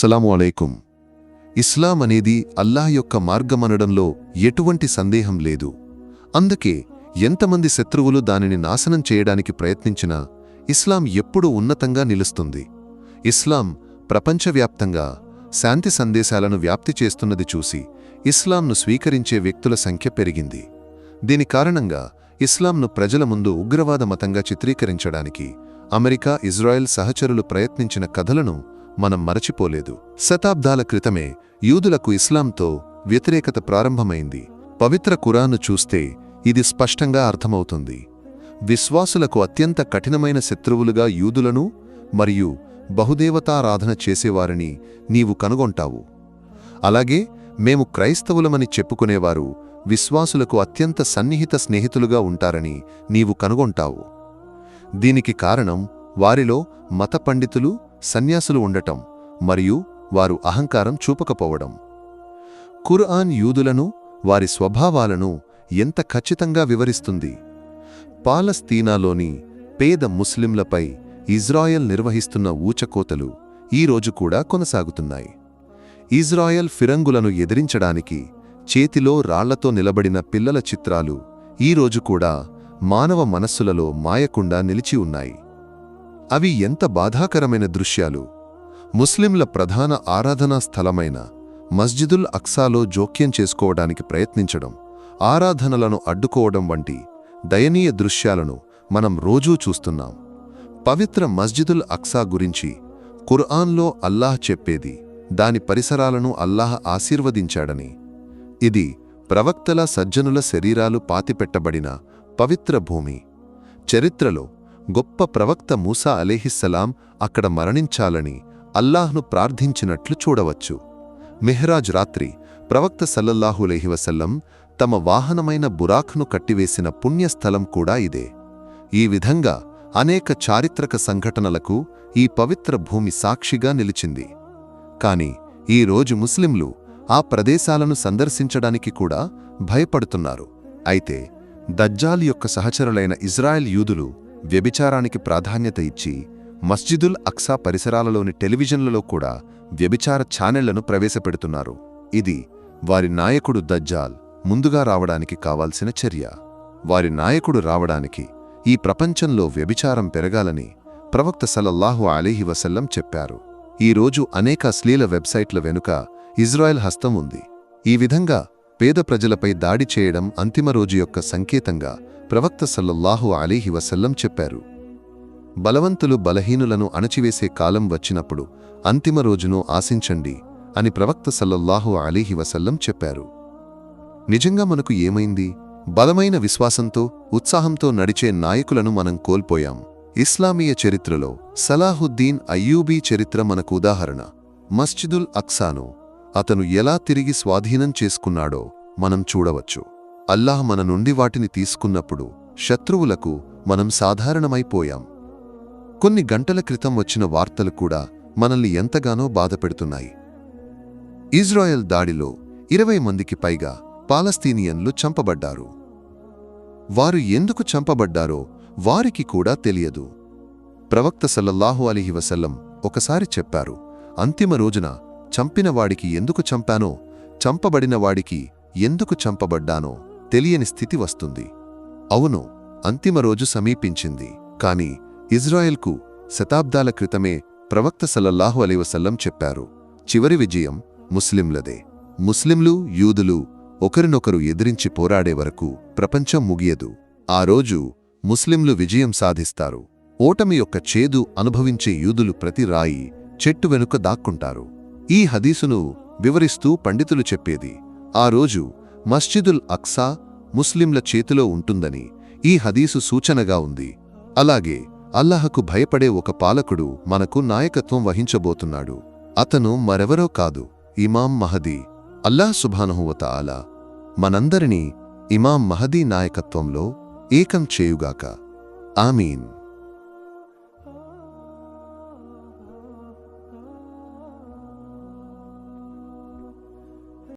అస్సలాము అలైకుం ఇస్లాం అనేది అల్లాహ్ యొక్క మార్గమనడంలో ఎటువంటి సందేహం లేదు. అందుకే ఎంతమంది శత్రువులు దానిని నాశనం చేయడానికి ప్రయత్నించినా ఇస్లాం ఎప్పుడూ ఉన్నతంగా నిలుస్తుంది. ఇస్లాం ప్రపంచవ్యాప్తంగా శాంతి సందేశాలను వ్యాప్తి చేస్తున్నది చూసి ఇస్లాంను స్వీకరించే వ్యక్తుల సంఖ్య పెరిగింది. దీని కారణంగా ఇస్లాంను ప్రజల ముందు ఉగ్రవాద మతంగా చిత్రీకరించడానికి అమెరికా ఇజ్రాయెల్ సహచరులు ప్రయత్నించిన కథలను మనం మరచిపోలేదు. శతాబ్దాల క్రితమే యూదులకు ఇస్లాంతో వ్యతిరేకత ప్రారంభమైంది. పవిత్ర కురాను చూస్తే ఇది స్పష్టంగా అర్థమవుతుంది. విశ్వాసులకు అత్యంత కఠినమైన శత్రువులుగా యూదులను మరియు బహుదేవతారాధన చేసేవారిని నీవు కనుగొంటావు. అలాగే మేము క్రైస్తవులమని చెప్పుకునేవారు విశ్వాసులకు అత్యంత సన్నిహిత స్నేహితులుగా ఉంటారని నీవు కనుగొంటావు. దీనికి కారణం వారిలో మత పండితులు సన్యాసులు ఉండటం మరియు వారు అహంకారం చూపకపోవడం. ఖుర్ఆన్ యూదులను వారి స్వభావాలను ఎంత ఖచ్చితంగా వివరిస్తుంది? పాలస్తీనాలోని పేద ముస్లింలపై ఇజ్రాయెల్ నిర్వహిస్తున్న ఊచకోతలు ఈ రోజు కూడా కొనసాగుతున్నాయి. ఇజ్రాయెల్ ఫిరంగులను ఎదిరించడానికి చేతిలో రాళ్ళతో నిలబడిన పిల్లల చిత్రాలు ఈ రోజు కూడా మానవ మనస్సులలో మాయకుండా నిలిచి ఉన్నాయి. అవి ఎంత బాధాకరమైన దృశ్యాలు. ముస్లింల ప్రధాన ఆరాధనా స్థలమైన మస్జిదుల్ అక్సాలో జోక్యం చేసుకోవడానికి ప్రయత్నించడం ఆరాధనలను అడ్డుకోవడం వంటి దయనీయ దృశ్యాలను మనం రోజూ చూస్తున్నాం. పవిత్ర మస్జిదుల్ అక్సా గురించి ఖుర్ఆన్లో అల్లాహ్ చెప్పేది దాని పరిసరాలను అల్లాహ్ ఆశీర్వదించాడని. ఇది ప్రవక్తల సజ్జనుల శరీరాలు పాతిపెట్టబడిన పవిత్ర భూమి. చరిత్రలో గొప్ప ప్రవక్త మూసా అలేహిస్సలాం అక్కడ మరణించాలని అల్లాహ్ను ప్రార్థించినట్లు చూడవచ్చు. మెహ్రాజ్ రాత్రి ప్రవక్త సల్లల్లాహులేహివసల్లం తమ వాహనమైన బురాఖ్ను కట్టివేసిన పుణ్యస్థలం కూడా ఇదే. ఈ విధంగా అనేక చారిత్రక సంఘటనలకు ఈ పవిత్ర భూమి సాక్షిగా నిలిచింది. కాని ఈ రోజు ముస్లింలు ఆ ప్రదేశాలను సందర్శించడానికి కూడా భయపడుతున్నారు. అయితే దజ్జాల్ యొక్క సహచరులైన ఇజ్రాయెల్ యూదులు వ్యభిచారానికి ప్రాధాన్యత ఇచ్చి మస్జిదుల్ అక్సా పరిసరాలలోని టెలివిజన్లలో కూడా వ్యభిచార ఛానళ్ళను ప్రవేశపెడుతున్నారు. ఇది వారి నాయకుడు దజ్జాల్ ముందుగా రావడానికి కావాల్సిన చర్య. వారి నాయకుడు రావడానికి ఈ ప్రపంచంలో వ్యభిచారం పెరగాలని ప్రవక్త సలల్లాహు అలీహి వసల్లం చెప్పారు. ఈ రోజు అనేక అశ్లీల వెబ్సైట్ల వెనుక ఇజ్రాయెల్ హస్తం ఉంది. ఈ విధంగా పేద ప్రజలపై దాడి చేయడం అంతిమ రోజు యొక్క సంకేతంగా ప్రవక్త సల్లల్లాహు అలీహి వసల్లం చెప్పారు బలవంతులు బలహీనులను అణచివేసే కాలం వచ్చినప్పుడు అంతిమ రోజును ఆశించండి అని ప్రవక్త సల్లల్లాహు అలీహి వసల్లం చెప్పారు. నిజంగా మనకు ఏమైంది? బలమైన విశ్వాసంతో ఉత్సాహంతో నడిచే నాయకులను మనం కోల్పోయాం. ఇస్లామీయ చరిత్రలో సలాహుద్దీన్ అయ్యూబీ చరిత్ర మనకు ఉదాహరణ. మస్జిదుల్ అక్సాను అతను ఎలా తిరిగి స్వాధీనం చేసుకున్నాడో మనం చూడవచ్చు. అల్లాహ్ మన నుండి వాటిని తీసుకున్నప్పుడు శత్రువులకు మనం సాధారణమైపోయాం. కొన్ని గంటల క్రితం వచ్చిన వార్తలు కూడా మనల్ని ఎంతగానో బాధపెడుతున్నాయి. ఇజ్రాయెల్ దాడిలో ఇరవై మందికి పైగా పాలస్తీనియన్లు చంపబడ్డారు. వారు ఎందుకు చంపబడ్డారో వారికి కూడా తెలియదు. ప్రవక్త సల్లల్లాహు అలీహివసల్లం ఒకసారి చెప్పారు అంతిమ రోజున చంపినవాడికి ఎందుకు చంపానో చంపబడినవాడికి ఎందుకు చంపబడ్డానో? తెలియని స్థితి వస్తుంది. అవును అంతిమ రోజు సమీపించింది. కాని ఇజ్రాయెల్కు శతాబ్దాల క్రితమే ప్రవక్త సల్లల్లాహు అలీవసల్లం చెప్పారు చివరి విజయం ముస్లింలదే. ముస్లింలు యూదులు ఒకరినొకరు ఎదిరించి పోరాడే వరకు ప్రపంచం ముగియదు. ఆ రోజు ముస్లింలు విజయం సాధిస్తారు. ఓటమి యొక్క చేదు అనుభవించే యూదులు ప్రతి రాయి చెట్టు వెనుక దాక్కుంటారు. ఈ హదీసును వివరిస్తూ పండితులు చెప్పేది ఆ రోజు మస్జిదుల్ అక్సా ముస్లింల చేతిలో ఉంటుందని ఈ హదీసు సూచనగా ఉంది. అలాగే అల్లాహకు భయపడే ఒక పాలకుడు మనకు నాయకత్వం వహించబోతున్నాడు. అతను మరెవరో కాదు ఇమాం మహదీ. అల్లాహ్ సుభానహువత అలా మనందరినీ ఇమాం మహదీ నాయకత్వంలో ఏకం చేయుగాక. ఆమీన్.